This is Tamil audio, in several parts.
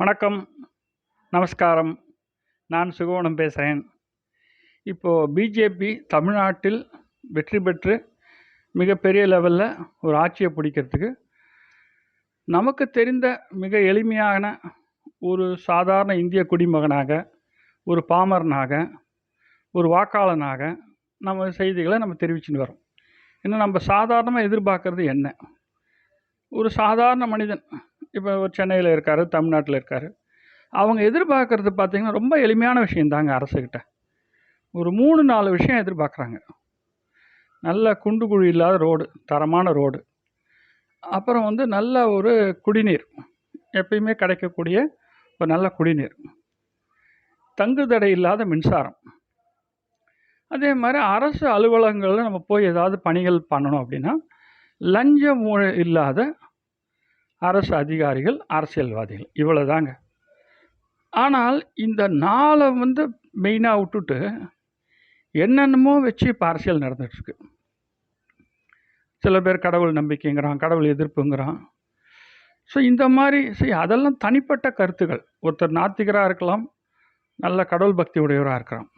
வணக்கம். நமஸ்காரம். நான் சுகவனம் பேசுகிறேன் இப்போது பிஜேபி தமிழ்நாட்டில் வெற்றி பெற்று மிகப்பெரிய லெவலில் ஒரு ஆட்சியை பிடிக்கிறதுக்கு நமக்கு தெரிந்த மிக எளிமையான ஒரு சாதாரண இந்திய குடிமகனாக ஒரு பாமரனாக ஒரு வாக்காளனாக நம்ம செய்திகளை நம்ம தெரிவிச்சுன்னு வரோம். இன்னும் நம்ம சாதாரணமாக எதிர்பார்க்கறது என்ன? ஒரு சாதாரண மனிதன். இப்போ ஒரு சென்னையில் இருக்கார் தமிழ்நாட்டில் இருக்கார். அவங்க எதிர்பார்க்கறது பார்த்திங்கன்னா ரொம்ப எளிமையான விஷயந்தாங்க அரசுக்கிட்ட ஒரு மூணு நாலு விஷயம் எதிர்பார்க்குறாங்க. நல்ல குண்டு குழி இல்லாத ரோடு தரமான ரோடு. அப்புறம் வந்து நல்ல ஒரு குடிநீர். எப்பயுமே கிடைக்கக்கூடிய ஒரு நல்ல குடிநீர். தங்குதடை இல்லாத மின்சாரம். அதே மாதிரி அரசு அலுவலகங்களில் நம்ம போய் ஏதாவது பணிகள் பண்ணணும் அப்படின்னா லஞ்சம் இல்லாத அரசு அதிகாரிகள் அரசியல்வாதிகள் இவ்வளோ தாங்க ஆனால் இந்த நாளை வந்து மெயினாக விட்டுட்டு என்னென்னமோ வச்சு இப்போ அரசியல் நடந்துகிட்ருக்கு சில பேர் கடவுள் நம்பிக்கைங்கிறான் கடவுள் எதிர்ப்புங்கிறான். ஸோ இந்த மாதிரி சரி அதெல்லாம் தனிப்பட்ட கருத்துக்கள் ஒருத்தர் நாத்திகராக இருக்கலாம் நல்ல கடவுள் பக்தி உடையவராக இருக்கிறான்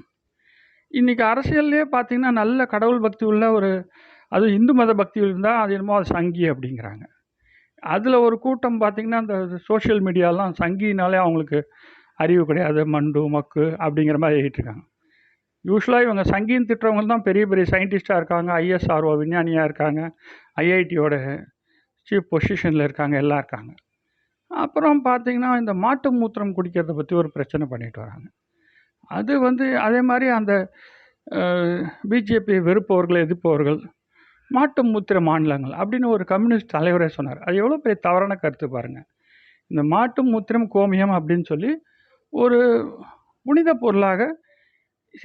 இன்றைக்கி அரசியல்லையே பார்த்திங்கன்னா நல்ல கடவுள் பக்தி உள்ள ஒரு அது இந்து மத பக்தியில் இருந்தால் அது என்னமோ அது சங்கி அப்படிங்கிறாங்க. அதில் ஒரு கூட்டம் பார்த்திங்கன்னா அந்த சோஷியல் மீடியாலாம் சங்கினாலே அவங்களுக்கு அறிவு கிடையாது. மண்டு மக்கு அப்படிங்கிற மாதிரி எழுதிட்டுருக்காங்க யூஸ்வலாக இவங்க சங்கின்னு திட்டுறவங்க தான் பெரிய பெரிய சயின்டிஸ்ட்டாக இருக்காங்க. ஐஎஸ்ஆர்ஓ விஞ்ஞானியாக இருக்காங்க. ஐஐடியோட சீஃப் பொசிஷனில் இருக்காங்க. எல்லாம் இருக்காங்க. அப்புறம் பார்த்திங்கன்னா இந்த மாட்டு மூத்திரம் குடிக்கிறத பற்றி ஒரு பிரச்சனை பண்ணிட்டு வராங்க. அது வந்து அதே மாதிரி அந்த பிஜேபி வெறுப்பவர்கள் எதிர்ப்பவர்கள் மாட்டு மூத்திர மாநிலங்கள் அப்படின்னு ஒரு கம்யூனிஸ்ட் தலைவரே சொன்னார். அது எவ்வளோ பெரிய தவறான கருத்து பாருங்கள் இந்த மாட்டு மூத்திரம் கோமியம் அப்படின்னு சொல்லி ஒரு புனித பொருளாக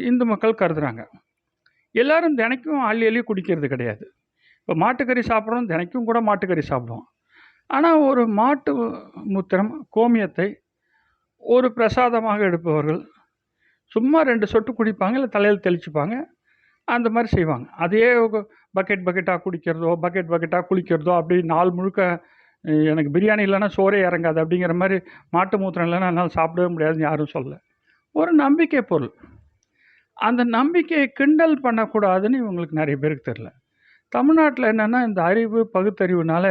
இந்து மக்கள் கருதுகிறாங்க எல்லாரும் தினைக்கும் அள்ளி அள்ளி குடிக்கிறது கிடையாது. இப்போ மாட்டுக்கறி சாப்பிட்றோம் தினைக்கும் கூட மாட்டுக்கறி சாப்பிடுவோம். ஆனால் ஒரு மாட்டு மூத்திரம் கோமியத்தை ஒரு பிரசாதமாக எடுப்பவர்கள் சும்மா ரெண்டு சொட்டு குடிப்பாங்க இல்லை தலையில் தெளிச்சுப்பாங்க. அந்த மாதிரி செய்வாங்க. அதே பக்கெட் பக்கெட்டாக குடிக்கிறதோ பக்கெட் பக்கெட்டாக குளிக்கிறதோ அப்படி நாள் முழுக்க எனக்கு பிரியாணி இல்லைன்னா சோறே இறங்காது அப்படிங்கிற மாதிரி மாட்டு மூத்திரம் இல்லைன்னா என்னால் சாப்பிடவே முடியாதுன்னு யாரும் சொல்லலை. ஒரு நம்பிக்கை பொருள். அந்த நம்பிக்கையை கிண்டல் பண்ணக்கூடாதுன்னு இவங்களுக்கு நிறைய பேருக்கு தெரில தமிழ்நாட்டில் என்னென்னா இந்த அறிவு பகுத்தறிவுனால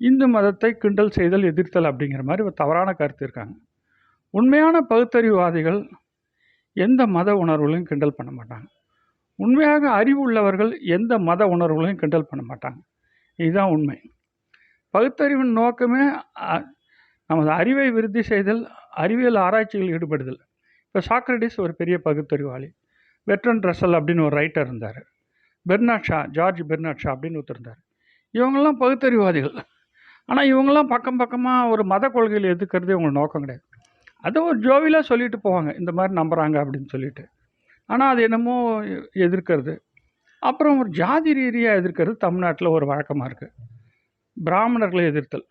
இந்து மதத்தை கிண்டல் செய்தல் எதிர்த்தல் அப்படிங்கிற மாதிரி ஒரு தவறான கருத்து இருக்காங்க. உண்மையான பகுத்தறிவுவாதிகள் எந்த மத உணர்வுகளையும் கிண்டல் பண்ண மாட்டாங்க. உண்மையாக அறிவு உள்ளவர்கள் எந்த மத உணர்வுகளையும் கிண்டல் பண்ண மாட்டாங்க. இதுதான் உண்மை. பகுத்தறிவின் நோக்கமே நமது அறிவை விருத்தி செய்தல் அறிவியல் ஆராய்ச்சியில் ஈடுபடுதல். இப்போ சாக்ரடிஸ் ஒரு பெரிய பகுத்தறிவாளி. வெட்ரன் ரசல் அப்படின்னு ஒரு ரைட்டர் இருந்தார். Bernard Shaw George Bernard Shaw அப்படின்னு ஒருத்தர் இருந்தார். இவங்கெல்லாம் பகுத்தறிவாதிகள். ஆனால் இவங்கெல்லாம் பக்கம் பக்கமாக ஒரு மத கொள்கையில் எதுக்கிறது இவங்க நோக்கம் கிடையாது. அதை ஒரு ஜோவிலாக சொல்லிட்டு போவாங்க. இந்த மாதிரி நம்புகிறாங்க அப்படின்னு சொல்லிட்டு. ஆனால் அது என்னமோ எதிர்க்கிறது. அப்புறம் ஒரு ஜாதி ரீதியாக எதிர்க்கிறது தமிழ்நாட்டில் ஒரு வழக்கமாக இருக்குது பிராமணர்களை எதிர்த்தல்.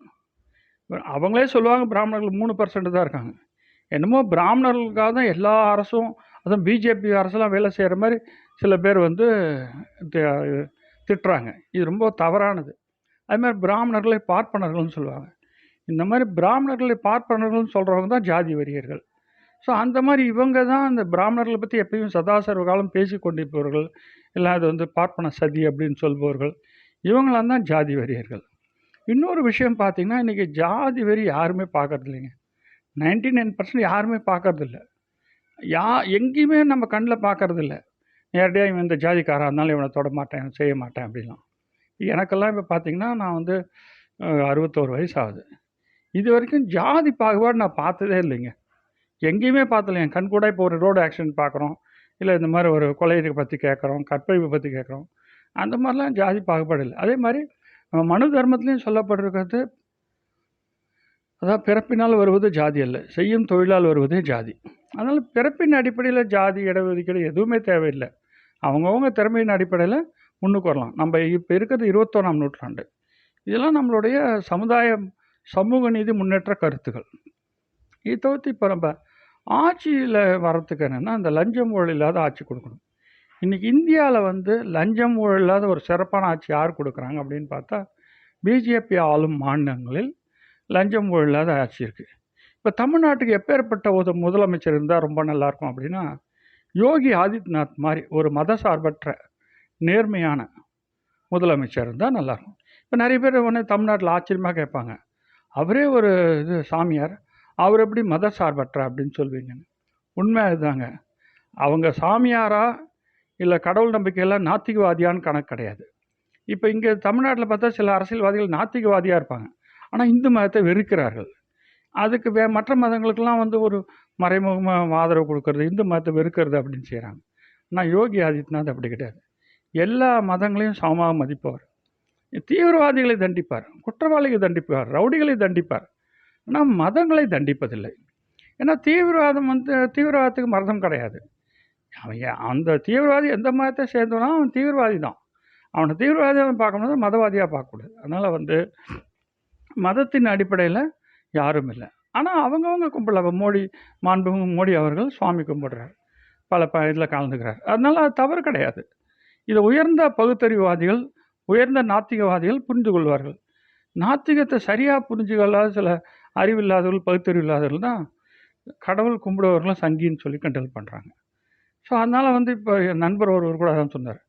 அவங்களே சொல்லுவாங்க பிராமணர்கள் மூணு பர்சன்ட் தான் இருக்காங்க. என்னமோ பிராமணர்களுக்காக தான் எல்லா அரசும் அதுவும் பிஜேபி அரசெல்லாம் வேலை செய்கிற மாதிரி சில பேர் வந்து திட்டுறாங்க. இது ரொம்ப தவறானது. அது மாதிரி பிராமணர்களை பார்ப்பனர்கள்னு சொல்லுவாங்க. இந்த மாதிரி பிராமணர்களை பார்ப்பனர்கள்னு சொல்கிறவங்க தான் ஜாதி வரியர்கள் ஸோ அந்த மாதிரி இவங்க தான் அந்த பிராமணர்களை பற்றி எப்பயும் சதாசர்வ காலம் பேசி கொண்டிருப்பவர்கள். இல்லை அது வந்து பார்ப்பன சதி அப்படின்னு சொல்பவர்கள். இவங்களாம் தான் ஜாதி வரியர்கள் இன்னொரு விஷயம் பார்த்திங்கன்னா இன்றைக்கி ஜாதி வரி யாருமே பார்க்கறது இல்லைங்க நைன்டி நைன் பர்சன்ட் யாருமே பார்க்கறதில்ல யா எங்கேயுமே நம்ம கண்ணில் பார்க்கறதில்ல நேரடியாக இவன் இந்த ஜாதிக்காராக இருந்தாலும் இவனை தொட மாட்டேன் செய்ய மாட்டேன் அப்படிலாம். எனக்கெல்லாம் இப்போ பார்த்திங்கன்னா நான் வந்து அறுபத்தோரு வயசு ஆகுது. இது வரைக்கும் ஜாதி பாகுபாடு நான் பார்த்ததே இல்லைங்க. எங்கேயுமே பார்த்தல என் கண் கூட இப்போ ஒரு ரோடு ஆக்சிடென்ட் பார்க்குறோம். இல்லை இந்த மாதிரி ஒரு கொலையை பற்றி கேட்குறோம் கற்பழிப்பு பற்றி கேட்குறோம். அந்த மாதிரிலாம் ஜாதி பாகுபாடு இல்லை அதே மாதிரி நம்ம மனு தர்மத்துலேயும் சொல்லப்பட்டிருக்கிறது அதாவது பிறப்பினால் வருவது ஜாதி அல்ல செய்யும் தொழிலால் வருவதே ஜாதி. அதனால் பிறப்பின் அடிப்படையில் ஜாதி இடஒதுக்கீடு எதுவுமே தேவையில்லை. அவங்கவுங்க திறமையின் அடிப்படையில் முன்னுக்கு வரலாம். நம்ம இப்போ இருக்கிறது இருபத்தொன்னாம் நூற்றாண்டு. இதெல்லாம் நம்மளுடைய சமுதாயம் சமூக நீதி முன்னேற்ற கருத்துக்கள் இதை தவிர்த்து இப்போ நம்ம ஆட்சியில் வரத்துக்கு என்னென்னா அந்த லஞ்சம் ஊழல் இல்லாத ஆட்சி கொடுக்கணும். இன்றைக்கி இந்தியாவில் வந்து லஞ்சம் ஊழல் இல்லாத ஒரு சிறப்பான ஆட்சி யார் கொடுக்குறாங்க அப்படின்னு பார்த்தா பிஜேபி ஆளும் மாநிலங்களில் லஞ்சம் ஊழல் இல்லாத ஆட்சி இருக்குது இப்போ தமிழ்நாட்டுக்கு எப்பேற்பட்ட ஒரு முதலமைச்சர் இருந்தால் ரொம்ப நல்லாயிருக்கும் அப்படின்னா யோகி ஆதித்யநாத் மாதிரி ஒரு மத சார்பற்ற நேர்மையான முதலமைச்சர் இருந்தால் நல்லாயிருக்கும். இப்போ நிறைய பேர் ஒன்று தமிழ்நாட்டில் ஆச்சரியமாக கேட்பாங்க. அவரே ஒரு இது சாமியார் அவர் எப்படி மத சார்பற்ற அப்படின்னு சொல்வீங்கன்னு உண்மை அதுதாங்க. அவங்க சாமியாரா இல்லை கடவுள் நம்பிக்கையெல்லாம் நாத்திகவாதியான்னு கணக்கு கிடையாது. இப்போ இங்கே தமிழ்நாட்டில் பார்த்தா சில அரசியல்வாதிகள் நாத்திகவாதியாக இருப்பாங்க. ஆனால் இந்து மதத்தை வெறுக்கிறார்கள். அதுக்கு வே மற்ற மதங்களுக்கெல்லாம் வந்து ஒரு மறைமுகமாக ஆதரவு கொடுக்கறது இந்து மதத்தை வெறுக்கிறது அப்படின்னு செய்கிறாங்க ஆனால் யோகி ஆதித்யநாத் அப்படி கிடையாது. எல்லா மதங்களையும் சமமாக மதிப்பவர். தீவிரவாதிகளை தண்டிப்பார் குற்றவாளிகளை தண்டிப்பார் ரவுடிகளை தண்டிப்பார். ஆனால் மதங்களை தண்டிப்பதில்லை. ஏன்னா தீவிரவாதம் வந்து தீவிரவாதத்துக்கு மதம் கிடையாது. அவன் ஏன் அந்த தீவிரவாதி எந்த மதத்தை சேர்ந்தவனோ அவன் தீவிரவாதி தான். அவனை தீவிரவாதியாக பார்க்கணும்னா மதவாதியாக பார்க்கக்கூடாது அதனால் வந்து மதத்தின் அடிப்படையில் யாரும் இல்லை. ஆனால் அவங்கவங்க கும்பல மோடி மாண்புமிகு மோடி அவர்கள் சுவாமி கும்பிடுறார். பல ப இதில் கலந்துக்கிறார். அதனால் அது தவறு கிடையாது. இதை உயர்ந்த பகுத்தறிவுவாதிகள் உயர்ந்த நாத்திகவாதிகள் புரிந்து கொள்வார்கள். நாத்திகத்தை சரியாக புரிஞ்சுக்கொள்ளாத சில அறிவில்லாதவர்கள் பகுத்தறிவு இல்லாதவர்கள் தான் கடவுள் கும்பிடுவர்களும் சங்கின்னு சொல்லி கண்டல் பண்ணுறாங்க ஸோ அதனால் வந்து இப்போ என் நண்பர் ஒருவர் கூட அதான் சொன்னார்.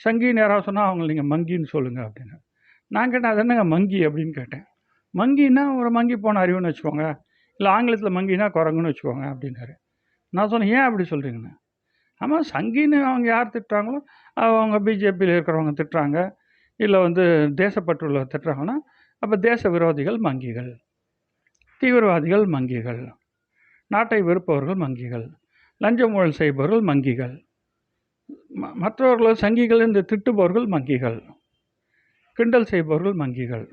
சங்கின்னு யாராவது சொன்னால் அவங்க நீங்கள் மங்கின்னு சொல்லுங்கள் அப்படின்னு. நான் கேட்டேன் அது என்னங்க மங்கி? அப்படின்னு கேட்டேன். மங்கின்னா ஒரு மங்கி போன அறிவுன்னு வச்சுக்கோங்க. இல்லை ஆங்கிலத்தில் மங்கினா குரங்குன்னு வச்சுக்கோங்க அப்படின்னாரு. நான் சொன்னேன் ஏன் அப்படி சொல்கிறீங்கண்ணா ஆமாம் சங்கின்னு அவங்க யார் திட்டுறாங்களோ அவங்க பிஜேபியில் இருக்கிறவங்க திட்டுறாங்க. இல்லை வந்து தேசப்பற்றுள்ள திட்டுறாங்கன்னா அப்போ தேச விரோதிகள் மங்கிகள். தீவிரவாதிகள் மங்கிகள். நாட்டை வெறுப்பவர்கள் மங்கிகள். லஞ்ச ஊழல் செய்பவர்கள் மங்கிகள். ம மற்றவர்கள் சங்கிகள் என்று திட்டுபவர்கள் மங்கிகள். கிண்டல் செய்பவர்கள் மங்கிகள்.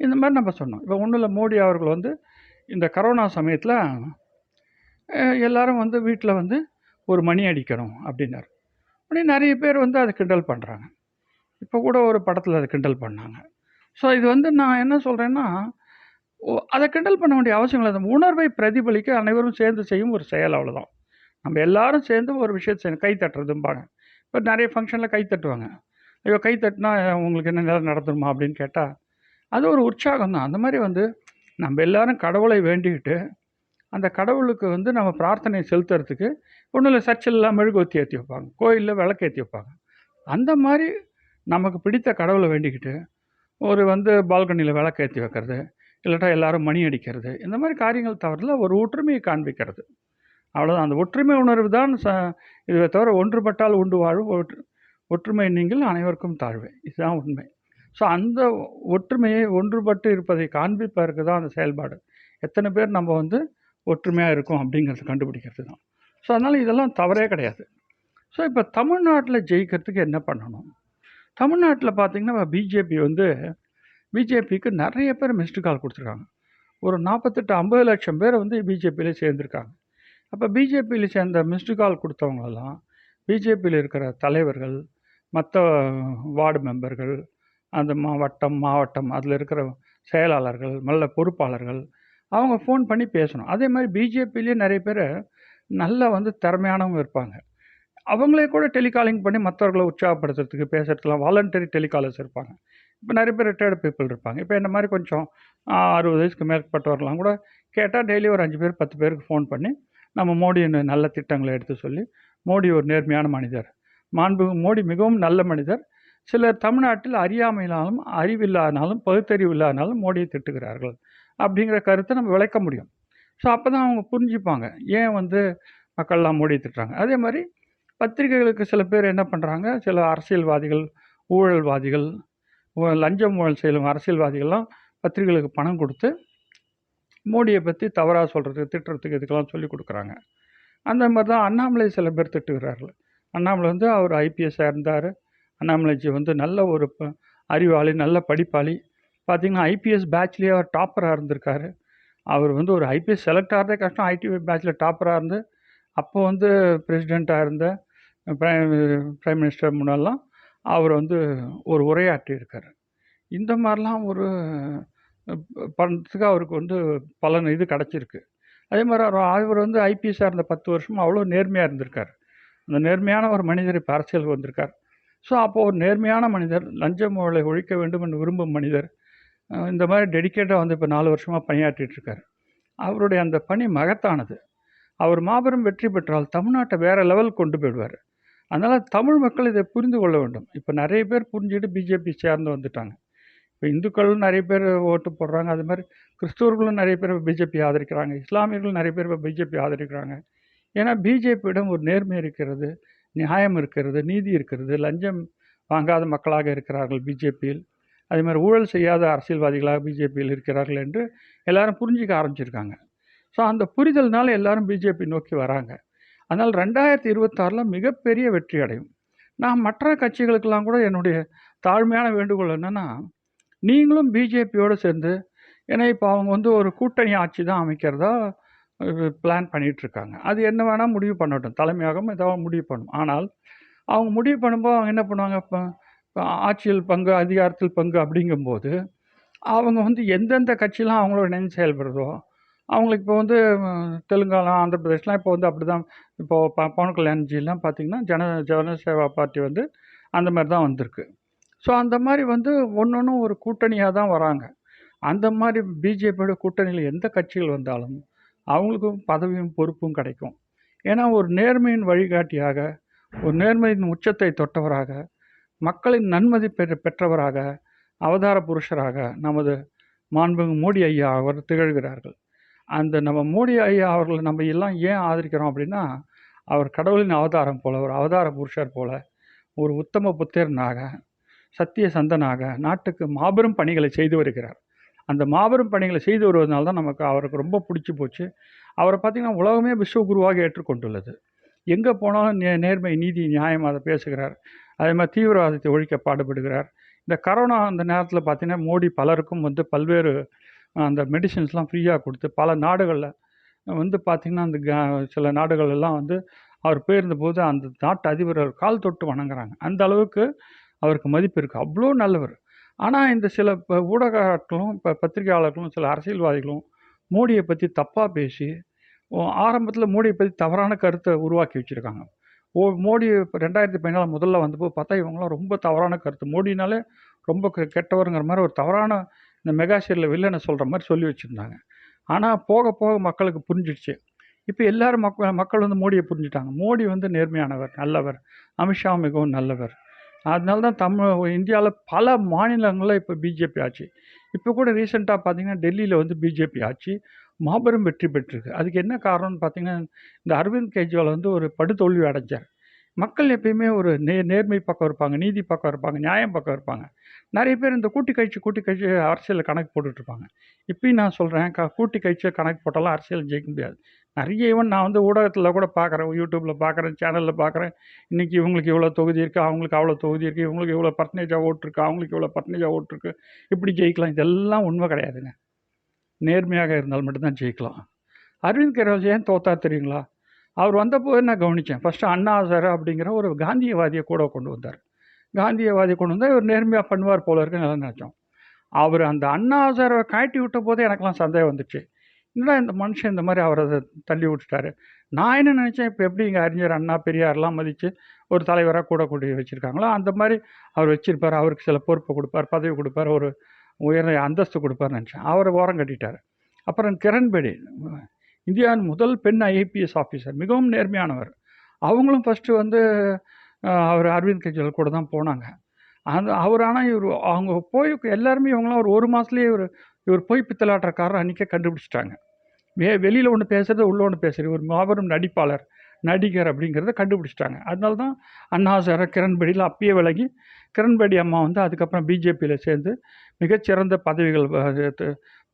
இந்த மாதிரி நம்ம சொன்னோம். இப்போ ஒன்றும் இல்லை மோடி அவர்கள் வந்து இந்த கரோனா சமயத்தில் எல்லாரும் வந்து வீட்டில் வந்து ஒரு மணி அடிக்கணும் அப்படின்னாரு. உடனே நிறைய பேர் வந்து அதை கிண்டல் பண்ணுறாங்க இப்போ கூட ஒரு படத்தில் அதை கிண்டல் பண்ணாங்க. ஸோ இது வந்து நான் என்ன சொல்கிறேன்னா அதை கிண்டல் பண்ண வேண்டிய அவசியம் இல்லை. அந்த உணர்வை பிரதிபலிக்க அனைவரும் சேர்ந்து செய்யும் ஒரு செயல் அவ்வளோதான் நம்ம எல்லாரும் சேர்ந்து ஒரு விஷயத்தை செய்யணும். கை தட்டுறதும்பாங்க இப்போ நிறைய ஃபங்க்ஷனில் கை தட்டுவாங்க. ஐயோ கை தட்டினா உங்களுக்கு என்ன நேரம் நடந்துருமா அப்படின்னு கேட்டால் அது ஒரு உற்சாகம் தான். அந்த மாதிரி வந்து நம்ம எல்லாரும் கடவுளை வேண்டிக்கிட்டு அந்த கடவுளுக்கு வந்து நம்ம பிரார்த்தனை செலுத்துறதுக்கு ஒன்றும் இல்லை. சர்ச்சிலலாம் மெழுகுவத்தி ஏற்றி வைப்பாங்க. கோயிலில் விளக்கு ஏற்றி வைப்பாங்க. அந்த மாதிரி நமக்கு பிடித்த கடவுளை வேண்டிக்கிட்டு ஒரு வந்து பால்கனியில் விளக்கு ஏற்றி வைக்கிறது இல்லாட்டா எல்லாரும் மணி அடிக்கிறது. இந்த மாதிரி காரியங்கள் தவிர ஒரு ஒற்றுமையை காண்பிக்கிறது. அவ்வளோதான் அந்த ஒற்றுமை உணர்வு தான் ச இதை தவிர ஒன்றுபட்டால் உண்டு வாழும் ஒற்று ஒற்றுமை நீங்கள் அனைவருக்கும் தாழ்வு. இதுதான் உண்மை. ஸோ அந்த ஒற்றுமையை ஒன்றுபட்டு இருப்பதை காண்பிப்பதற்கு தான் அந்த செயல்பாடு. எத்தனை பேர் நம்ம வந்து ஒற்றுமையாக இருக்கோம் அப்படிங்கிறத கண்டுபிடிக்கிறது தான். ஸோ அதனால் இதெல்லாம் தவறே கிடையாது. ஸோ இப்போ தமிழ்நாட்டில் ஜெயிக்கிறதுக்கு என்ன பண்ணணும்? தமிழ்நாட்டில் பார்த்திங்கன்னா பிஜேபி வந்து பிஜேபிக்கு நிறைய பேர் மிஸ்டு கால் கொடுத்துருக்காங்க. ஒரு நாற்பத்தெட்டு ஐம்பது லட்சம் பேர் வந்து பிஜேபியில் சேர்ந்துருக்காங்க. அப்போ பிஜேபியில் சேர்ந்த மிஸ்டு கால் கொடுத்தவங்களெல்லாம் பிஜேபியில் இருக்கிற தலைவர்கள் மற்ற வார்டு மெம்பர்கள் அந்த மாவட்டம் மாவட்டம் அதில் இருக்கிற செயலாளர்கள் நல்ல பொறுப்பாளர்கள் அவங்க ஃபோன் பண்ணி பேசணும். அதே மாதிரி பிஜேபிலேயே நிறைய பேர் நல்லா வந்து திறமையானவங்க இருப்பாங்க. அவங்களே கூட டெலிகாலிங் பண்ணி மற்றவர்களை உற்சாகப்படுத்துறதுக்கு பேசுறதுக்கெலாம் வாலண்டரி டெலிகாலர்ஸ் இருப்பாங்க. இப்போ நிறைய பேர் ரிட்டையர்டு பீப்புள் இருப்பாங்க. இப்போ இந்த மாதிரி கொஞ்சம் அறுபது வயசுக்கு மேற்பட்டவர்களாம் கூட கேட்டால் டெய்லி ஒரு அஞ்சு பேர் பத்து பேருக்கு ஃபோன் பண்ணி நம்ம மோடியின் நல்ல திட்டங்களை எடுத்து சொல்லி மோடி ஒரு நேர்மையான மனிதர். மாண்பு மோடி மிகவும் நல்ல மனிதர். சிலர் தமிழ்நாட்டில் அறியாமையினாலும் அறிவில்லாதனாலும் பகுத்தறிவு இல்லாதனாலும் மோடியை திட்டுகிறார்கள். அப்படிங்கிற கருத்தை நம்ம விளக்க முடியும். ஸோ அப்போ தான் அவங்க புரிஞ்சுப்பாங்க. ஏன் வந்து மக்கள்லாம் மோடி திட்டுறாங்க? அதே மாதிரி பத்திரிகைகளுக்கு சில பேர் என்ன பண்ணுறாங்க சில அரசியல்வாதிகள் ஊழல்வாதிகள் லஞ்சம் ஊழல் செய்யும் அரசியல்வாதிகள்லாம் பத்திரிகைகளுக்கு பணம் கொடுத்து மோடியை பற்றி தவறாக சொல்கிறதுக்கு திட்டுறதுக்கு இதுக்கெல்லாம் சொல்லி கொடுக்குறாங்க. அந்த மாதிரி தான் அண்ணாமலை சில பேர் திட்டுகிறார்கள். அண்ணாமலை வந்து அவர் ஐபிஎஸ்ஸாக இருந்தார். அண்ணாமலைஜி வந்து நல்ல ஒரு அறிவாளி நல்ல படிப்பாளி. பார்த்திங்கன்னா ஐபிஎஸ் பேட்ச்லேயே அவர் டாப்பராக இருந்திருக்காரு. அவர் வந்து ஒரு ஐபிஎஸ் செலக்ட் ஆகிறதே கஷ்டம். ஐடி பேட்ச்சில் டாப்பராக இருந்து அப்போ வந்து பிரசிடெண்ட்டாக இருந்த பிரைம் பிரைம் மினிஸ்டர் முன்னெல்லாம் அவர் வந்து ஒரு உரையாற்றியிருக்கார். இந்த மாதிரிலாம் ஒரு பண்ணுறதுக்கு அவருக்கு வந்து பலன் இது கிடச்சிருக்கு. அதே மாதிரி அவர் வந்து ஐபிஎஸ்ஸாக இருந்த பத்து வருஷமும் அவ்வளோ நேர்மையாக இருந்திருக்கார். அந்த நேர்மையான ஒரு மனிதர் இப்போ அரசியலுக்கு வந்திருக்கார். ஸோ அப்போது ஒரு நேர்மையான மனிதர் லஞ்சம் ஊழலை ஒழிக்க வேண்டும் என்று விரும்பும் மனிதர் இந்த மாதிரி டெடிக்கேட்டாக வந்து இப்போ நாலு வருஷமாக பணியாற்றிட்டுருக்கார். அவருடைய அந்த பணி மகத்தானது. அவர் மாபெரும் வெற்றி பெற்றால் தமிழ்நாட்டை வேறு லெவல் கொண்டு போயிடுவார். அதனால் தமிழ் மக்கள் இதை புரிந்து கொள்ள வேண்டும். இப்போ நிறைய பேர் புரிஞ்சுட்டு பிஜேபி சேர்ந்து வந்துட்டாங்க. இப்போ இந்துக்களும் நிறைய பேர் ஓட்டு போடுறாங்க. அது மாதிரி கிறிஸ்தவர்களும் நிறைய பேர் பிஜேபி ஆதரிக்கிறாங்க. இஸ்லாமியர்களும் நிறைய பேர் பிஜேபி ஆதரிக்கிறாங்க. ஏன்னா பிஜேபியிடம் ஒரு நேர்மை இருக்கிறது நியாயம் இருக்கிறது நீதி இருக்கிறது லஞ்சம் வாங்காத மக்களாக இருக்கிறார்கள் பிஜேபியில் அதே மாதிரி ஊழல் செய்யாத அரசியல்வாதிகளாக பிஜேபியில் இருக்கிறார்கள் என்று எல்லாரும் புரிஞ்சிக்க ஆரம்பிச்சிருக்காங்க. ஸோ அந்த புரிதல்னால எல்லாரும் பிஜேபி நோக்கி வராங்க. அதனால் ரெண்டாயிரத்தி இருபத்தாறில் மிகப்பெரிய வெற்றி அடையும். நான் மற்ற கட்சிகளுக்கெல்லாம் கூட என்னுடைய தாழ்மையான வேண்டுகோள் என்னென்னா நீங்களும் பிஜேபியோடு சேர்ந்து ஏன்னா இப்போ அவங்க வந்து ஒரு கூட்டணி ஆட்சி தான் அமைக்கிறதா பிளான் பண்ணிகிட்ருக்காங்க அது என்ன வேணால் முடிவு பண்ணட்டும். தலைமையாகவும் ஏதாவது முடிவு பண்ணும். ஆனால் அவங்க முடிவு பண்ணும்போது அவங்க என்ன பண்ணுவாங்க? இப்போ இப்போ ஆட்சியில் பங்கு அதிகாரத்தில் பங்கு அப்படிங்கும்போது அவங்க வந்து எந்தெந்த கட்சியெலாம் அவங்களோட இணைந்து செயல்படுறதோ அவங்களுக்கு இப்போ வந்து தெலுங்கானா ஆந்திர பிரதேஷ்லாம் இப்போ வந்து அப்படி தான் இப்போது ப பவன் கல்யாண்ஜிலாம் பார்த்திங்கன்னா ஜன ஜனசேவா பார்ட்டி வந்து அந்த மாதிரி தான் வந்திருக்கு. ஸோ அந்த மாதிரி வந்து ஒன்று ஒன்றும் ஒரு கூட்டணியாக தான் வராங்க. அந்த மாதிரி பிஜேபியோட கூட்டணியில் எந்த கட்சிகள் வந்தாலும் அவங்களுக்கும் பதவியும் பொறுப்பும் கிடைக்கும். ஏன்னா ஒரு நேர்மையின் வழிகாட்டியாக ஒரு நேர்மையின் உச்சத்தை தொட்டவராக மக்களின் நன்மதி பெற்ற பெற்றவராக அவதார புருஷராக நமது மாண்புமிகு மோடி ஐயா அவர் திகழ்கிறார்கள். அந்த நம்ம மோடி ஐயா அவர்களை நம்ம எல்லாம் ஏன் ஆதரிக்கிறோம் அப்படின்னா அவர் கடவுளின் அவதாரம் போல ஒரு அவதார புருஷர் போல ஒரு உத்தம புத்திரனாக சத்திய சந்தனாக நாட்டுக்கு மாபெரும் பணிகளை செய்து வருகிறார். அந்த மாபெரும் பணிகளை செய்து வருவதனால தான் நமக்கு அவருக்கு ரொம்ப பிடிச்சி போச்சு. அவரை பார்த்திங்கன்னா உலகமே விஸ்வகுருவாக ஏற்றுக்கொண்டுள்ளது. எங்கே போனாலும் நே நேர்மை நீதி நியாயம் அதை பேசுகிறார். அதே மாதிரி தீவிரவாதத்தை ஒழிக்க பாடுபடுகிறார். இந்த கரோனா அந்த நேரத்தில் பார்த்திங்கன்னா மோடி பலருக்கும் வந்து பல்வேறு அந்த மெடிசின்ஸ்லாம் ஃப்ரீயாக கொடுத்து பல நாடுகளில் வந்து பார்த்திங்கன்னா அந்த சில நாடுகள் எல்லாம் வந்து அவர் போயிருந்தபோது அந்த நாட்டு அதிபர் அவர் கால் தொட்டு வணங்குறாங்க. அந்த அளவுக்கு அவருக்கு மதிப்பு இருக்குது அவ்வளோ நல்லவர். ஆனால் இந்த சில இப்போ ஊடகங்களும் இப்போ பத்திரிகையாளர்களும் சில அரசியல்வாதிகளும் மோடியை பற்றி தப்பாக பேசி ஆரம்பத்தில் மோடியை பற்றி தவறான கருத்தை உருவாக்கி வச்சுருக்காங்க. ஓ மோடி இப்போ ரெண்டாயிரத்தி பதினாலு முதல்ல வந்தப்போ பார்த்தா இவங்களாம் ரொம்ப தவறான கருத்து. மோடினாலே ரொம்ப கெ- கெட்டவருங்கிற மாதிரி ஒரு தவறான இந்த மெகா சீரியல் வில்லனை சொல்கிற மாதிரி சொல்லி வச்சுருந்தாங்க. ஆனால் போக போக மக்களுக்கு புரிஞ்சிடுச்சு. இப்போ எல்லாரும் மக்கள் மக்கள் வந்து மோடியை புரிஞ்சுட்டாங்க. மோடி வந்து நேர்மையானவர் நல்லவர். அமித்ஷா மிகவும் நல்லவர். அதனால தான் தமிழ் இந்தியாவில் பல மாநிலங்களில் இப்போ பிஜேபி ஆச்சு. இப்போ கூட ரீசெண்டாக பார்த்திங்கன்னா டெல்லியில் வந்து பிஜேபி ஆச்சு. மாபெரும் வெற்றி பெற்றிருக்கு. அதுக்கு என்ன காரணம்னு பார்த்தீங்கன்னா இந்த அரவிந்த் கெஜ்ரிவால் வந்து ஒரு படுதோல்வி அடைஞ்சார். மக்கள் எப்பயுமே ஒரு நே நேர்மை பக்கம் இருப்பாங்க நீதி பக்கம் இருப்பாங்க நியாயம் பக்கம் இருப்பாங்க. நிறைய பேர் இந்த கூட்டி கழிச்சு கூட்டி கழிச்சு அரசியலில் கணக்கு போட்டுட்ருப்பாங்க இப்பயும் நான் சொல்கிறேன் க கூட்டி கழிச்சு கணக்கு போட்டாலும் அரசியல் ஜெயிக்க முடியாது. நிறைய ஈவன் நான் வந்து ஊடகத்தில் கூட பார்க்குறேன் யூடியூப்பில் பார்க்குறேன் சேனலில் பார்க்குறேன் இன்றைக்கி இவங்களுக்கு இவ்வளோ தொகுதி இருக்குது அவங்களுக்கு அவ்வளோ தொகுதி இருக்குது இவங்களுக்கு இவ்வளோ பர்சன்டேஜாக ஓட்டு அவங்களுக்கு இவ்வளோ பர்சன்டேஜாக ஓட்டு இப்படி ஜெயிக்கலாம் இதெல்லாம் உண்மை கிடையாதுங்க. நேர்மையாக இருந்தால் மட்டும்தான் ஜெயிக்கலாம். அரவிந்த் கெஜ்ரிவால் ஏன் தோத்தா தெரியுங்களா? அவர் வந்தப்போ நான் கவனித்தேன் ஃபஸ்ட்டு அண்ணா சார் அப்படிங்கிற ஒரு காந்தியவாதியை கூட கொண்டு வந்தார். காந்தியவாதியை கொண்டு வந்தால் இவர் நேர்மையாக பண்ணுவார் போல இருக்குன்னு நல்லா நினச்சோம். அவர் அந்த அண்ணா சாரை காட்டி விட்ட போதே எனக்கெல்லாம் சந்தேகம் வந்துச்சு. என்னடா இந்த மனுஷன் இந்த மாதிரி அவரை அதை தள்ளி விட்டுட்டாரு? நான் என்ன நினச்சேன்? இப்போ எப்படி இங்கே அறிஞர் அண்ணா பெரியார்லாம் மதித்து ஒரு தலைவராக கூட கூட்டி வச்சுருக்காங்களோ அந்த மாதிரி அவர் வச்சிருப்பார். அவருக்கு சில பொறுப்பை கொடுப்பார் பதவி கொடுப்பார் ஒரு உயர்ந்த அந்தஸ்து கொடுப்பார்னு நினச்சேன். அவரை ஓரம் கட்டிட்டார். அப்புறம் கிரண்பேடி இந்தியாவின் முதல் பெண் ஐபிஎஸ் ஆஃபீஸர் மிகவும் நேர்மையானவர். அவங்களும் ஃபஸ்ட்டு வந்து அவர் அரவிந்த் கெஜ்ரிவால் கூட தான் போனாங்க. அந்த அவர் ஆனால் இவர் அவங்க போய் எல்லாருமே இவங்களாம் ஒரு ஒரு மாதத்துலேயே இவர் இவர் போய் பித்தலாட்டுறக்காரர் அன்றைக்கே கண்டுபிடிச்சிட்டாங்க. வே வெளியில் ஒன்று பேசுகிறது உள்ளே ஒன்று பேசுகிறது ஒரு மாபெரும் நடிப்பாளர் நடிகர் அப்படிங்கிறத கண்டுபிடிச்சிட்டாங்க. அதனால தான் அண்ணா கிரண்பேடியில் அப்பயே விலகி கிரண்பேடி அம்மா வந்து அதுக்கப்புறம் பிஜேபியில் சேர்ந்து மிகச்சிறந்த பதவிகள்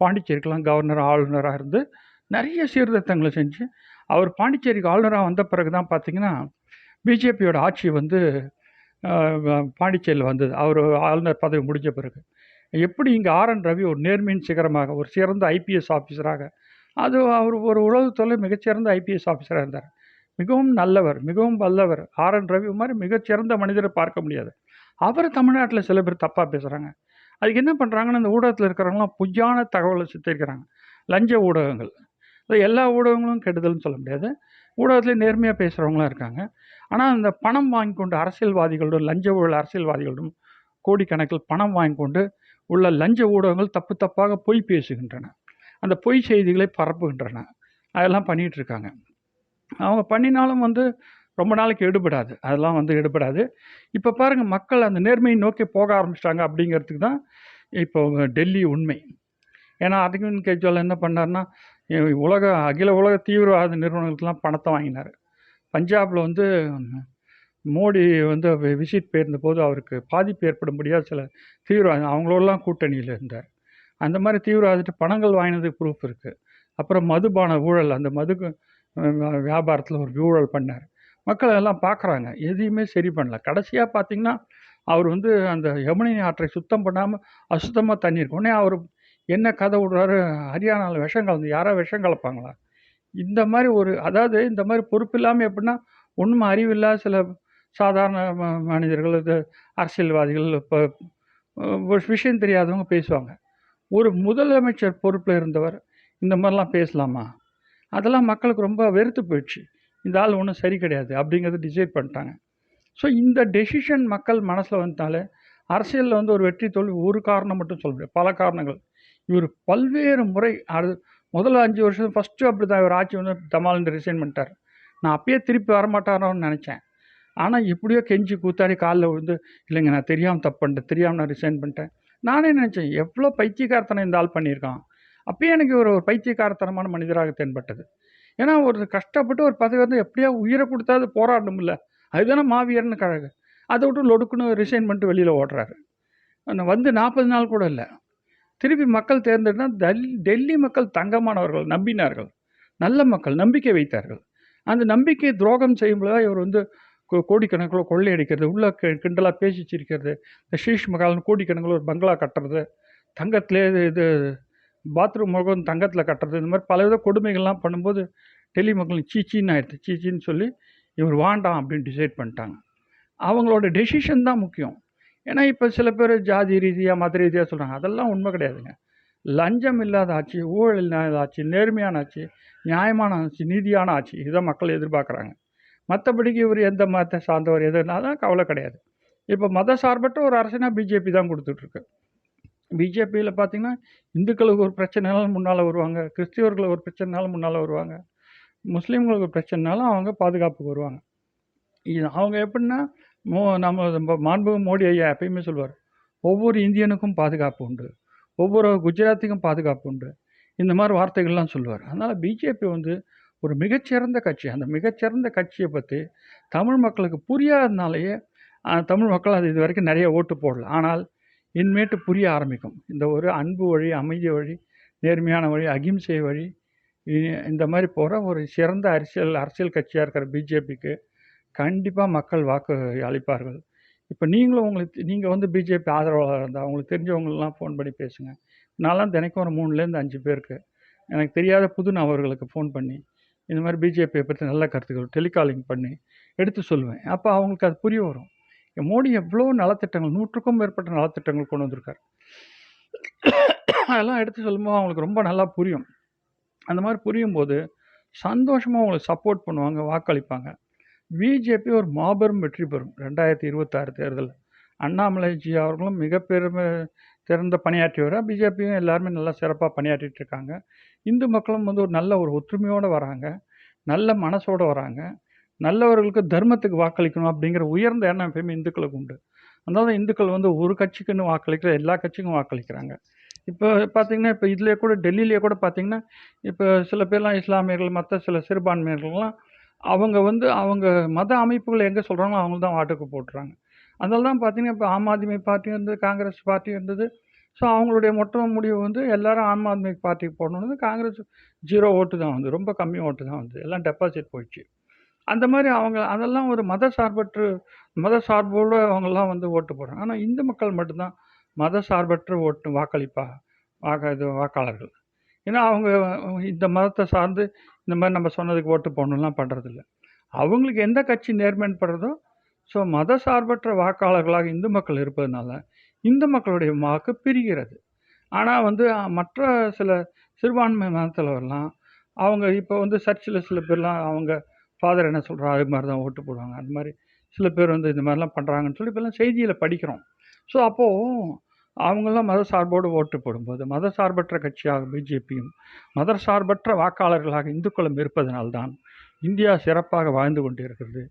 பாண்டிச்சேரிக்கெலாம் கவர்னர் ஆளுநராக இருந்து நிறைய சீர்திருத்தங்களை செஞ்சு அவர் பாண்டிச்சேரிக்கு ஆளுநராக வந்த பிறகு தான் பார்த்தீங்கன்னா பிஜேபியோட ஆட்சி வந்து பாண்டிச்சேரியில் வந்தது. அவர் ஆளுநர் பதவி முடிஞ்ச பிறகு. எப்படி இங்கே ஆர் என் ரவி ஒரு நேர்மையின் சிகரமாக ஒரு சிறந்த ஐபிஎஸ் ஆஃபீஸராக அது அவர் ஒரு உலகத்தில் மிகச்சிறந்த ஐபிஎஸ் ஆஃபீஸராக இருந்தார். மிகவும் நல்லவர் மிகவும் வல்லவர். ஆர் என் ரவி மாதிரி மிகச்சிறந்த மனிதரை பார்க்க முடியாது. அவர் தமிழ்நாட்டில் சில பேர் தப்பாக பேசுகிறாங்க அதுக்கு என்ன பண்ணுறாங்கன்னா இந்த ஊடகத்தில் இருக்கிறவங்களாம் பொய்யான தகவலை சித்தரிக்கிறாங்க லஞ்ச ஊடகங்கள். எல்லா ஊடகங்களும் கெடுதல்னு சொல்ல முடியாது. ஊடகத்தில் நேர்மையாக பேசுகிறவங்களாம் இருக்காங்க. ஆனால் இந்த பணம் வாங்கி கொண்டு அரசியல்வாதிகளுடன் லஞ்ச ஊழல் அரசியல்வாதிகளோடும் கோடிக்கணக்கில் பணம் வாங்கி கொண்டு உள்ள லஞ்ச ஊடகங்கள் தப்பு தப்பாக பொய் பேசுகின்றன. அந்த பொய் செய்திகளை பரப்புகின்றன. அதெல்லாம் பண்ணிகிட்டு இருக்காங்க. அவங்க பண்ணினாலும் வந்து ரொம்ப நாளைக்கு எடுபடாது. அதெல்லாம் வந்து எடுபடாது. இப்போ பாருங்கள் மக்கள் அந்த நேர்மையை நோக்கி போக ஆரம்பிச்சிட்டாங்க அப்படிங்கிறதுக்கு தான் இப்போ டெல்லி உண்மை. ஏன்னா அரவிந்த் கெஜ்ரிவால் என்ன பண்ணாருன்னா உலக அகில உலக தீவிரவாத நிறுவனங்களுக்கெல்லாம் பணத்தை வாங்கினார். பஞ்சாபில் வந்து மோடி வந்து விசிட் போயிருந்த போது அவருக்கு பாதிப்பு ஏற்படும்படியாக சில தீவிரவாதம் அவங்களோடலாம் கூட்டணியில் இருந்தார். அந்த மாதிரி தீவிரவாதத்தை பணங்கள் வாங்கினதுக்கு ப்ரூஃப் இருக்குது அப்புறம் மதுபான ஊழல் அந்த மது வியாபாரத்தில் ஒரு ஊழல் பண்ணார். மக்கள் எல்லாம் பார்க்குறாங்க எதையுமே சரி பண்ணல. கடைசியாக பார்த்தீங்கன்னா அவர் வந்து அந்த யமுனை ஆற்றை சுத்தம் பண்ணாமல் அசுத்தமாக தண்ணி இருக்கும் உடனே அவர் என்ன கதை விடுறாரு? ஹரியானாவில் விஷம் கலந்து யாராவது விஷம் கலப்பாங்களா? இந்த மாதிரி ஒரு அதாவது இந்த மாதிரி பொறுப்பு இல்லாமல் எப்படின்னா ஒன்றும் அறிவில்லா சில சாதாரண ம- மனிதர்கள் இது அரசியல்வாதிகள் இப்போ விஷயம் தெரியாதவங்க பேசுவாங்க. ஒரு முதலமைச்சர் பொறுப்பில் இருந்தவர் இந்த மாதிரிலாம் பேசலாமா? அதெல்லாம் மக்களுக்கு ரொம்ப வெறுத்து போயிடுச்சு. இந்த ஆள் ஒன்றும் சரி கிடையாது அப்படிங்கிறத டிசைட் பண்ணிட்டாங்க. ஸோ இந்த டெசிஷன் மக்கள் மனசில் வந்தாலே அரசியலில் வந்து ஒரு வெற்றி தோல்வி ஒரு காரணம் மட்டும் சொல்ல முடியாது. பல காரணங்கள். இவர் பல்வேறு முறை அது முதல்ல அஞ்சு வருஷம் ஃபஸ்ட்டு அப்படி தான் இவர் ஆட்சி வந்து தமால்னு ரிசைன் பண்ணிட்டார். நான் அப்பயே திருப்பி வரமாட்டாரோன்னு நினச்சேன். ஆனால் எப்படியோ கெஞ்சி கூத்தாடி காலில் விழுந்து இல்லைங்க நான் தெரியாமல் தப்பு பண்ணிட்டேன் தெரியாமல் நான் ரிசைன் பண்ணிட்டேன். நானே நினச்சேன் எவ்வளோ பைத்தியக்காரத்தனம் இந்த ஆள் பண்ணியிருக்கான். அப்பயே எனக்கு இவர் ஒரு பைத்தியக்காரத்தனமான மனிதராக தென்பட்டது. ஏன்னா ஒரு கஷ்டப்பட்டு ஒரு பதவி வந்து எப்படியா உயிரை கொடுத்தாது போராடணும்ல. அதுதானே மாவீரன்னு கழகு. அதை விட்டு லொடுக்குன்னு ரிசைன் பண்ணிட்டு வெளியில் ஓடுறாரு. வந்து நாற்பது நாள் கூட இல்லை. திருப்பி மக்கள் தேர்ந்தெடுத்தால் டெல்லி டெல்லி மக்கள் தங்கமானவர்கள் நம்பினார்கள். நல்ல மக்கள் நம்பிக்கை வைத்தார்கள். அந்த நம்பிக்கையை துரோகம் செய்யும்போது இவர் வந்து கோ- கோடிக்கணக்கில் கொள்ளையடிக்கிறது உள்ள கி- கிண்டலாக பேசிச்சிருக்கிறது இந்த ஷீஷ் மகால்னு கோடிக்கணக்கில் ஒரு பங்களா கட்டுறது தங்கத்திலே இது இது பாத்ரூம் முகம் தங்கத்தில் கட்டுறது இந்த மாதிரி பலவித கொடுமைகள்லாம் பண்ணும்போது டெல்லி மக்களும் சீச்சின்னு ஆயிடுது சீச்சின்னு சொல்லி இவர் வாண்டாம் அப்படின்னு டிசைட் பண்ணிட்டாங்க. அவங்களோட டெசிஷன் தான் முக்கியம். ஏன்னா இப்போ சில பேர் ஜாதி ரீதியாக மத ரீதியாக சொல்கிறாங்க அதெல்லாம் உண்மை கிடையாதுங்க. லஞ்சம் இல்லாத ஆட்சி ஊழல் இல்லாத ஆட்சி நேர்மையான ஆட்சி நியாயமான ஆட்சி நீதியான ஆட்சி இதை மக்கள் எதிர்பார்க்குறாங்க. மற்றபடிக்கு இவர் எந்த மதத்தை சார்ந்தவர் எதுனா தான் கவலை கிடையாது. இப்போ மத சார்பற்ற ஒரு அரசுனா பிஜேபி தான் கொடுத்துட்ருக்கு. பிஜேபியில் பார்த்தீங்கன்னா இந்துக்களுக்கு ஒரு பிரச்சனைனாலும் முன்னால் வருவாங்க கிறிஸ்டியவர்களுக்கு ஒரு பிரச்சனைனாலும் முன்னால் வருவாங்க முஸ்லீம்களுக்கு ஒரு பிரச்சனைனாலும் அவங்க பாதுகாப்புக்கு வருவாங்க. இது அவங்க எப்படின்னா மோ நம்ம மாண்பு மோடி ஐயா எப்பயுமே சொல்வார் ஒவ்வொரு இந்தியனுக்கும் பாதுகாப்பு உண்டு ஒவ்வொரு குஜராத்திக்கும் பாதுகாப்பு உண்டு இந்த மாதிரி வார்த்தைகள்லாம் சொல்லுவார் அதனால் பிஜேபி வந்து ஒரு மிகச்சிறந்த கட்சி அந்த மிகச்சிறந்த கட்சியை பற்றி தமிழ் மக்களுக்கு புரியாதனாலேயே தமிழ் மக்கள் அது இது வரைக்கும் நிறைய ஓட்டு போடல. ஆனால் இனிமேட்டு புரிய ஆரம்பிக்கும். இந்த ஒரு அன்பு வழி அமைதி வழி நேர்மையான வழி அகிம்சை வழி இந்த மாதிரி போகிற ஒரு சிறந்த அரசியல் அரசியல் கட்சியாக இருக்கிற பிஜேபிக்கு கண்டிப்பாக மக்கள் வாக்கு அளிப்பார்கள். இப்போ நீங்களும் உங்களுக்கு நீங்கள் வந்து பிஜேபி ஆதரவாளராக இருந்தால் உங்களுக்கு தெரிஞ்சவங்களெலாம் ஃபோன் பண்ணி பேசுங்க. நான்லாம் தினைக்கும் ஒரு மூணுலேருந்து அஞ்சு பேருக்கு. எனக்கு தெரியாத புது நபர்களுக்கு ஃபோன் பண்ணி இந்த மாதிரி பிஜேபியை பற்றி நல்ல கருத்துக்கள் டெலிகாலிங் பண்ணி எடுத்து சொல்லுவேன். அப்போ அவங்களுக்கு அது புரிய வரும். மோடி எவ்வளோ நலத்திட்டங்கள் நூற்றுக்கும் மேற்பட்ட நலத்திட்டங்கள் கொண்டு வந்திருக்கார். அதெல்லாம் எடுத்து சொல்லும்போது அவங்களுக்கு ரொம்ப நல்லா புரியும். அந்த மாதிரி புரியும் போது சந்தோஷமாக அவங்களுக்கு சப்போர்ட் பண்ணுவாங்க வாக்களிப்பாங்க. பிஜேபி ஒரு மாபெரும் வெற்றி பெறும். ரெண்டாயிரத்தி இருபத்தாறு தேர்தலில் அண்ணாமலைஜி அவர்களும் மிக பெருமை சிறந்த பணியாற்றியவராக பிஜேபியும் எல்லாருமே நல்லா சிறப்பாக பணியாற்றிட்டு இருக்காங்க. இந்து மக்களும் வந்து ஒரு நல்ல ஒரு ஒற்றுமையோடு வராங்க. நல்ல மனசோடு வராங்க. நல்லவர்களுக்கு தர்மத்துக்கு வாக்களிக்கணும் அப்படிங்கிற உயர்ந்த எண்ணம் எப்பயுமே இந்துக்களுக்கு உண்டு. அதனால இந்துக்கள் வந்து ஒரு கட்சிக்குன்னு வாக்களிக்கிற எல்லா கட்சிக்கும் வாக்களிக்கிறாங்க. இப்போ பார்த்தீங்கன்னா இப்போ இதுலேயே கூட டெல்லியிலேயே கூட பார்த்திங்கன்னா இப்போ சில பேர்லாம் இஸ்லாமியர்கள் மற்ற சில சிறுபான்மையர்கள்லாம் அவங்க வந்து அவங்க மத அமைப்புகள் எங்கே சொல்கிறாங்களோ அவங்க தான் வாட்டுக்கு போட்டுறாங்க. அதனால தான் பார்த்தீங்கன்னா இப்போ ஆம் ஆத்மி பார்ட்டி இருந்தது காங்கிரஸ் பார்ட்டி இருந்தது ஸோ அவங்களுடைய மொத்த முடிவு வந்து எல்லாரும் ஆம் ஆத்மி பார்ட்டிக்கு போடணுன்னு காங்கிரஸ் ஜீரோ ஓட்டு தான் வந்து ரொம்ப கம்மி ஓட்டு தான் வந்து எல்லாம் டெபாசிட் போயிடுச்சு. அந்த மாதிரி அவங்க அதெல்லாம் ஒரு மத சார்பற்று மத சார்போடு அவங்கெல்லாம் வந்து ஓட்டு போடுறாங்க. ஆனால் இந்து மக்கள் மட்டும்தான் மத சார்பற்ற ஓட்டு வாக்களிப்பாக வாக்க இது வாக்காளர்கள். ஏன்னா அவங்க இந்த மதத்தை சார்ந்து இந்த மாதிரி நம்ம சொன்னதுக்கு ஓட்டு போடணும்லாம் பண்ணுறதில்ல அவங்களுக்கு எந்த கட்சி நேர்மைன்னு படுறதோ ஸோ மத சார்பற்ற வாக்காளர்களாக இந்து மக்கள் இருப்பதனால இந்து மக்களுடைய வாக்கு பிரிகிறது. ஆனால் வந்து மற்ற சில சிறுபான்மை மதத்திலவரெல்லாம் அவங்க இப்போ வந்து சர்ச்சில் சில பேர்லாம் அவங்க ஃபாதர் என்ன சொல்கிறா அது மாதிரி தான் ஓட்டு போடுவாங்க. அந்த மாதிரி சில பேர் வந்து இந்த மாதிரிலாம் பண்ணுறாங்கன்னு சொல்லி இப்போல்லாம் செய்தியில் படிக்கிறோம். ஸோ அப்போது அவங்களாம் மத சார்போடு ஓட்டு போடும்போது மத சார்பற்ற கட்சியாக பிஜேபியும் மத சார்பற்ற வாக்காளர்களாக இந்துக்களும் இருப்பதனால்தான் இந்தியா சிறப்பாக வாழ்ந்து கொண்டிருக்கிறது.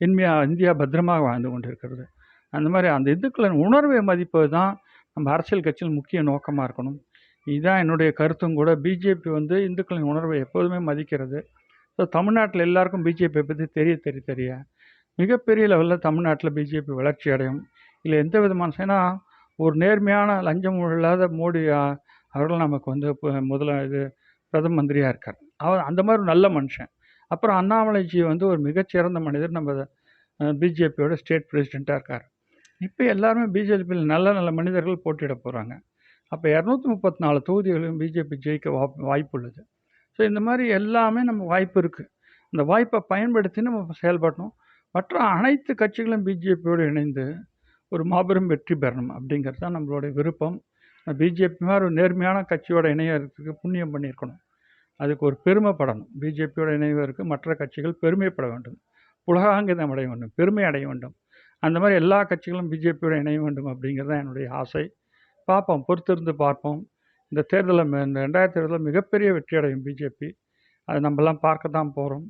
இந்தியா இந்தியா பத்திரமாக வாழ்ந்து கொண்டிருக்கிறது. அந்த மாதிரி அந்த இந்துக்களின் உணர்வை மதிப்பது தான் நம்ம அரசியல் கட்சியில் முக்கிய நோக்கமாக இருக்கணும். இதுதான் என்னுடைய கருத்தும் கூட. பிஜேபி வந்து இந்துக்களின் உணர்வை எப்போதுமே மதிக்கிறது. ஸோ தமிழ்நாட்டில் எல்லாருக்கும் பிஜேபியை பற்றி தெரிய தெரிய தெரிய. மிகப்பெரிய லெவலில் தமிழ்நாட்டில் பிஜேபி வளர்ச்சி அடையும். இல்லை எந்த விதமான ஏன்னா ஒரு நேர்மையான லஞ்சம் இல்லாத மோடி அவர்கள் நமக்கு வந்து இப்போ இது பிரதம மந்திரியாக இருக்கார். அவர் அந்த மாதிரி ஒரு நல்ல மனுஷன். அப்புறம் அண்ணாமலைஜி வந்து ஒரு மிகச்சிறந்த மனிதர். நம்ம பிஜேபியோட ஸ்டேட் பிரசிடெண்ட்டாக இருக்கார். இப்போ எல்லாருமே பிஜேபியில் நல்ல நல்ல மனிதர்கள் போட்டியிட போகிறாங்க அப்போ இரநூத்தி முப்பத்தி நாலு தொகுதிகளையும் பிஜேபி ஜெயிக்க வா வாய்ப்பு உள்ளது ஸோ இந்த மாதிரி எல்லாமே நம்ம வாய்ப்பு இருக்குது அந்த வாய்ப்பை பயன்படுத்தி நம்ம செயல்படணும். மற்ற அனைத்து கட்சிகளும் பிஜேபியோடு இணைந்து ஒரு மாபெரும் வெற்றி பெறணும் அப்படிங்கிறது தான் நம்மளுடைய விருப்பம். பிஜேபி மாதிரி ஒரு நேர்மையான கட்சியோட இணையத்துக்கு புண்ணியம் பண்ணியிருக்கணும். அதுக்கு ஒரு பெருமைப்படணும் பிஜேபியோட இணைவதற்கு மற்ற கட்சிகள் பெருமைப்பட வேண்டும். புலகாங்கிதம் அடைய வேண்டும் பெருமை அடைய வேண்டும். அந்த மாதிரி எல்லா கட்சிகளும் பிஜேபியோட இணைய வேண்டும் அப்படிங்கிறது தான் என்னுடைய ஆசை. பார்ப்போம் பொறுத்திருந்து பார்ப்போம். இந்த தேர்தலில் இந்த ரெண்டாயிரத்தி தேர்தலில் மிகப்பெரிய வெற்றி அடையும் பிஜேபி. அது நம்மலாம் பார்க்க தான் போகிறோம்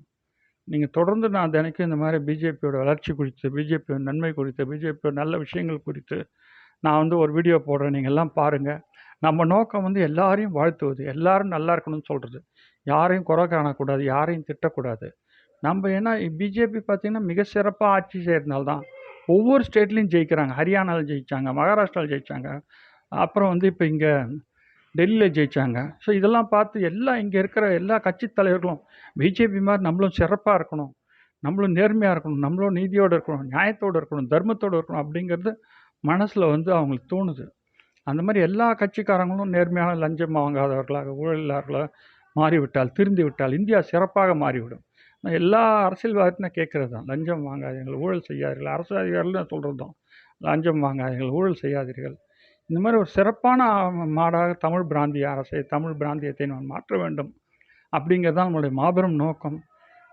நீங்கள் தொடர்ந்து நான் தினைக்கும் இந்த மாதிரி பிஜேபியோட வளர்ச்சி குறித்து பிஜேபியோட நன்மை குறித்து பிஜேபியோட நல்ல விஷயங்கள் குறித்து நான் வந்து ஒரு வீடியோ போடுறேன். நீங்கள் எல்லாம் பாருங்கள் நம்ம நோக்கம் வந்து எல்லாரையும் வாழ்த்துவது எல்லாரும் நல்லா இருக்கணும்னு சொல்கிறது யாரையும் குறை காணக்கூடாது யாரையும் திட்டக்கூடாது. நம்ம ஏன்னா பிஜேபி பார்த்திங்கன்னா மிக சிறப்பாக ஆட்சி செய்கிறதுனால தான் ஒவ்வொரு ஸ்டேட்லேயும் ஜெயிக்கிறாங்க. ஹரியானாவில் ஜெயித்தாங்க மகாராஷ்டிராவில் ஜெயித்தாங்க அப்புறம் வந்து இப்போ இங்கே டெல்லியில் ஜெயித்தாங்க ஸோ இதெல்லாம் பார்த்து எல்லா இங்கே இருக்கிற எல்லா கட்சி தலைவர்களும் பிஜேபி மாதிரி நம்மளும் சிறப்பாக இருக்கணும் நம்மளும் நேர்மையாக இருக்கணும் நம்மளும் நீதியோடு இருக்கணும் நியாயத்தோடு இருக்கணும் தர்மத்தோடு இருக்கணும் அப்படிங்கிறது மனசில் வந்து அவங்களுக்கு தோணுது. அந்த மாதிரி எல்லா கட்சிக்காரங்களும் நேர்மையான லஞ்சம் வாங்காதவர்களாக ஊழல் மாறிவிட்டால் திருந்தி விட்டால் இந்தியா சிறப்பாக மாறிவிடும். நான் எல்லா அரசியல்வாதத்தையும் கேட்குறது தான். லஞ்சம் வாங்காதீர்கள் ஊழல் செய்யாதீர்கள் அரசு அதிகாரிகள் நான் சொல்கிறது தான் லஞ்சம் வாங்காதீர்கள் ஊழல் செய்யாதீர்கள். இந்த மாதிரி ஒரு சிறப்பான மாடாக தமிழ் பிராந்திய அரசை தமிழ் பிராந்தியத்தை நான் மாற்ற வேண்டும் அப்படிங்கிறது தான் நம்மளுடைய மாபெரும் நோக்கம்.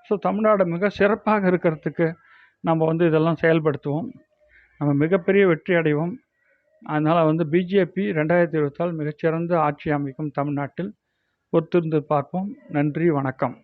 ஸோ தமிழ்நாடு மிக சிறப்பாக இருக்கிறதுக்கு நம்ம வந்து இதெல்லாம் செயல்படுத்துவோம். நம்ம மிகப்பெரிய வெற்றி அடைவோம். அதனால் வந்து பிஜேபி ரெண்டாயிரத்தி இருபத்தால் மிகச்சிறந்த ஆட்சி அமைக்கும் தமிழ்நாட்டில் பொறுத்திருந்து பார்ப்போம். நன்றி வணக்கம்.